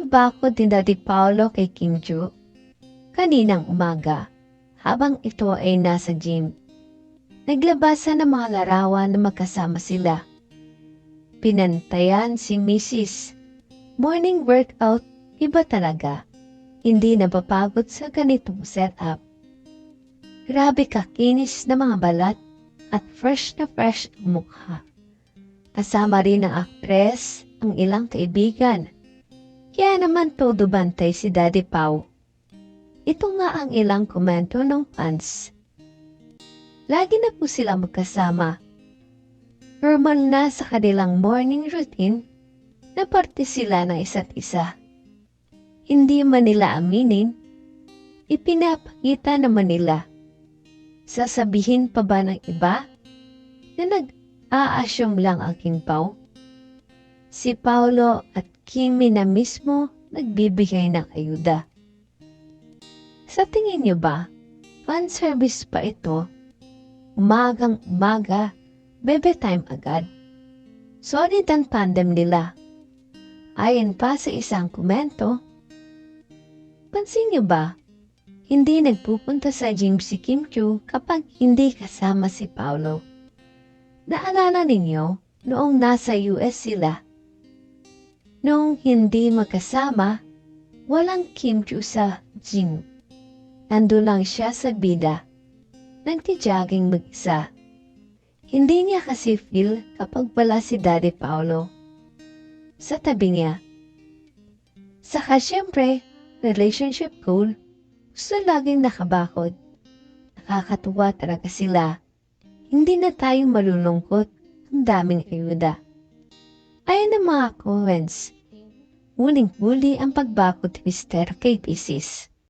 pagbakod ni Daddy Paolo kay Kim Ju kaninang umaga habang ito ay nasa gym. Naglabasan ng mga larawan na magkasama sila. Pinantayan si Mrs. Morning workout, iba talaga. Hindi napapagod sa ganitong setup. Grabe kakinis na mga balat at fresh na fresh ang mukha. Kasama rin ang aktres, ang ilang kaibigan. Kaya naman todo bantay si Daddy Pau. Ito nga ang ilang komento ng fans. Lagi na po sila magkasama. Normal na sa kanilang morning routine na parte sila ng isa't isa. Hindi man nila aminin, ipinapakita naman nila. Sasabihin pa ba ng iba na nag-aasyong lang ang King Pao? Si Paolo at Kimi na mismo nagbibigay ng ayuda. Sa tingin niyo ba, fan service pa ito? Umagang umaga, bebe time agad. Solid ang tandem nila. Ayon pa sa isang komento, Pansin niyo ba, hindi nagpupunta sa gym si Kim Chu kapag hindi kasama si Paolo. Naalala ninyo noong nasa US sila? Noong hindi magkasama, walang Kim Chu sa gym. Nandun lang siya sa bida. Nagtijogging mag-isa. Hindi niya kasi feel kapag wala si Daddy Paolo. Sa tabi niya. Saka syempre, relationship goal, gusto laging nakabakod. Nakakatuwa talaga sila. Hindi na tayo malulungkot. Ang daming ayuda. Ayon ng mga comments, muling-muli ang pagbakod ni Mr. kay Pisces.